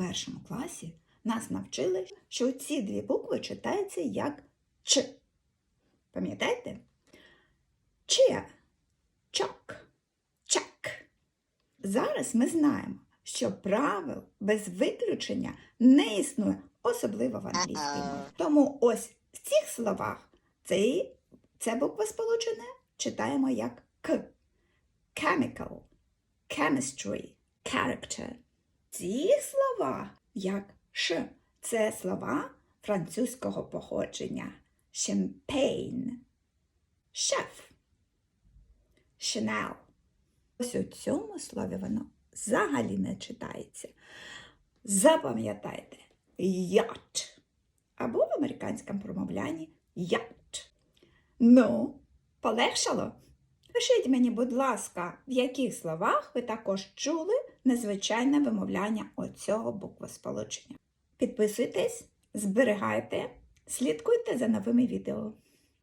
першому класі нас навчили, що ці дві букви читаються як Ч. Пам'ятаєте? Чия, чок, чак. Зараз ми знаємо, що правил без виключення не існує, особливо в англійській мові. Тому ось в цих словах цей, це буква сполучене читаємо як К. Chemical, chemistry, character. Ці слова як Ш. Це слова французького походження. Champagne, шеф, Chanel. Ось у цьому слові воно взагалі не читається. Запам'ятайте, yacht. Або в американському промовлянні yacht. Ну, полегшало? Пишіть мені, будь ласка, в яких словах ви також чули незвичайне вимовляння оцього буквосполучення. Підписуйтесь, зберігайте, слідкуйте за новими відео.